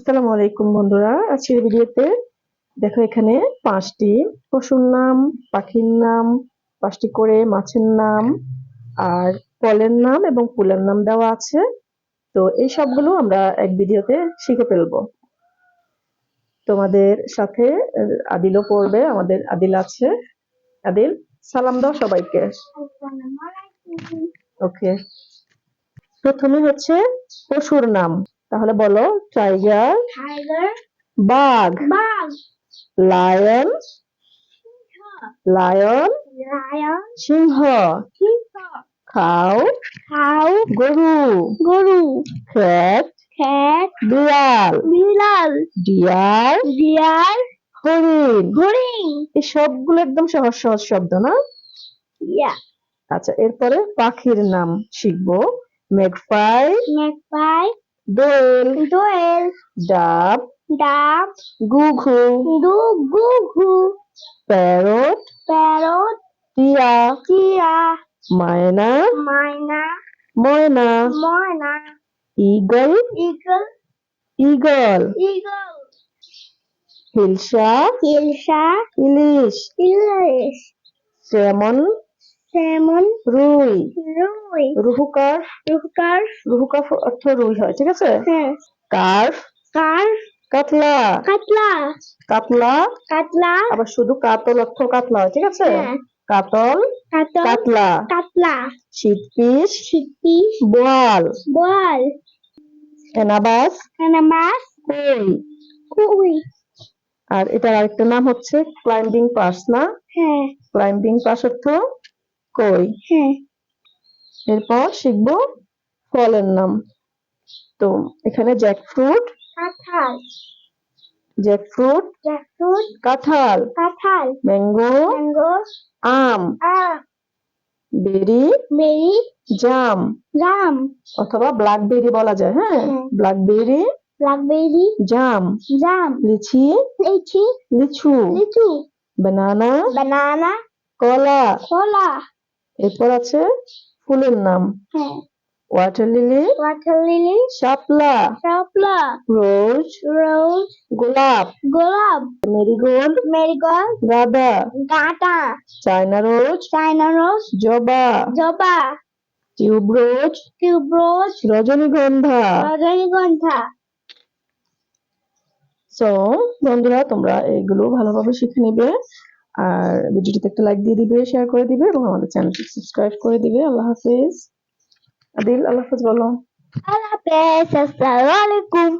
আসসালামু আলাইকুম বন্ধুরা আজকের ভিডিওতে দেখো এখানে পাঁচটি পশুর নাম পাখির নাম পাঁচটি করে মাছের নাম আর ফলের নাম এবং ফুলের নাম দেওয়া আছে। তো এই সবগুলো আমরা এক ভিডিওতে শিখে ফেলব। তোমাদের সাথে আদিলও পড়বে আমাদের আদিল আছে। আদিল সালাম দাও সবাইকে। ওকে। প্রথমে হচ্ছে পশুর নাম। তাহলে বলো টাইগার বাঘ লায়ন লায়ন সিংহ খাও cow, গরু গরু, cat, বিড়াল বিড়াল, ডিয়ার deer, হরিণ। হরিণ, এই সবগুলো একদম সহজ সহজ শব্দ না? আচ্ছা এরপরে পাখির নাম শিখব। মেঘপাই দোল দোল ডাব। ডাব। গুঘু। গু গুঘু। প্যারট। প্যারট। টিয়া টিয়া মায়না। মায়না। ময়না। ময়না। Eagle eagle eagle eagle hilsa hilsa ইলিশ। ইলিশ। সেমন salmon, রুই। rui, রুহুকার। rooster, রুহুকার অর্থ রুই হয় ঠিক আছে? হ্যাঁ, কার্ফ carp, কাতলা। কাতলা, কাতলা। কাতলা, আবার শুধু কাতল অর্থ কাতলা হয় ঠিক আছে? হ্যাঁ। কাতল কাতল, কাতলা। কাতলা, শীতপিস শিপি, বোয়াল। বল, এনাবাস। কানামাস, কই। কুই, আর এটার আরেকটা নাম হচ্ছে ক্লাইম্বিং পাস না? হ্যাঁ, ক্লাইম্বিং পাস অর্থ? কই? হ্যাঁ, এরপর শিখব ফলের নাম। তো এখানে জ্যাকফ্রুট কাঁঠাল, জ্যাকফ্রুট জ্যাকফ্রুট, কাঁঠাল। কাঁঠাল, ম্যাঙ্গো ম্যাঙ্গো, আম। আম, বেরি বেরি, জাম জাম, অথবা ব্ল্যাকবেরি বলা যায় হ্যাঁ। ব্ল্যাকবেরি ব্ল্যাকবেরি, জাম জাম, লিচি লিচি, লিচু। লিচু, বানানা বানানা, কলা। কলা, এরপর আছে ফুলের নাম। ওয়াটার লিলি ওয়াটার লিলি, শাপলা শাপলা, রোজ রোজ, গোলাপ গোলাপ, মেরিগোল্ড মেরিগোল্ড, গাঁদা গাঁদা, চায়না রোজ চাইনা রোজ, জবা জবা, টিউব রোজ টিউবরোজ, রজনীগন্ধা। রজনীগন্ধা। সো বন্ধুরা তোমরা এগুলো ভালোভাবে শিখে নিবে। আর ভিডিওটিতে একটা লাইক দিয়ে দিবে শেয়ার করে দিবে এবং আমাদের চ্যানেলটি সাবস্ক্রাইব করে দিবে। আল্লাহ হাফিজ। আদিল আল্লাহ হাফিজ বলো। আল্লাহ হাফেজ, আসসালামু আলাইকুম।